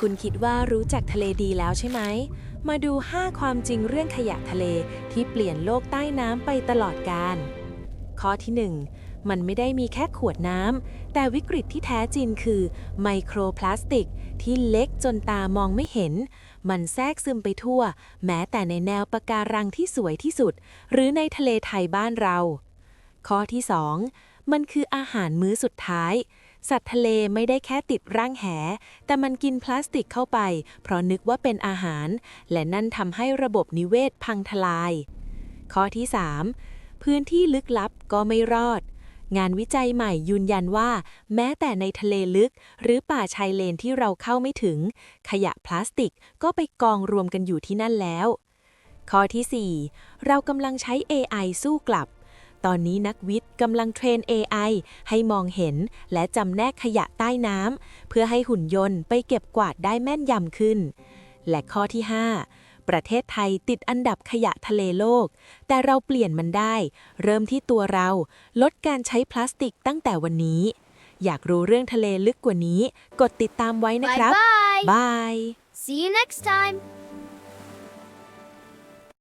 คุณคิดว่ารู้จักทะเลดีแล้วใช่ไหม มาดู 5 ความจริงเรื่องขยะทะเลที่เปลี่ยนโลกใต้น้ำไปตลอดกาล ข้อที่ 1 มันไม่ได้มีแค่ขวดน้ำ แต่วิกฤตที่แท้จริงคือ ไมโครพลาสติก ที่เล็กจนตามองไม่เห็น มันแทรกซึมไปทั่ว แม้แต่ในแนวปะการังที่สวยที่สุด หรือในทะเลไทยบ้านเรา ข้อที่ 2 มันคืออาหารมื้อสุดท้าย สัตว์ทะเลไม่ได้แค่ติดร่างแห แต่มันกินพลาสติกเข้าไป เพราะนึกว่าเป็นอาหาร และนั่นทำให้ระบบนิเวศพังทลาย ข้อที่ 3 พื้นที่ลึกลับก็ไม่รอด งานวิจัยใหม่ยืนยันว่า แม้แต่ในทะเลลึก หรือป่าชายเลนที่เราเข้าไม่ถึง ขยะพลาสติกก็ไปกองรวมกันอยู่ที่นั่นแล้วข้อที่ 4 เรากำลังใช้ AI สู้กลับ ตอนนี้นักวิทย์กำลังเทรน AI ให้มองเห็นและจำแนกขยะใต้น้ำเพื่อให้หุ่นยนต์ไปเก็บกวาดได้แม่นยำขึ้น และข้อที่ 5 ประเทศไทยติดอันดับขยะทะเลโลก แต่เราเปลี่ยนมันได้ เริ่มที่ตัวเรา ลดการใช้พลาสติกตั้งแต่วันนี้ อยากรู้เรื่องทะเลลึกกว่านี้ กดติดตามไว้นะ Bye ครับ bye. บาย See you next time.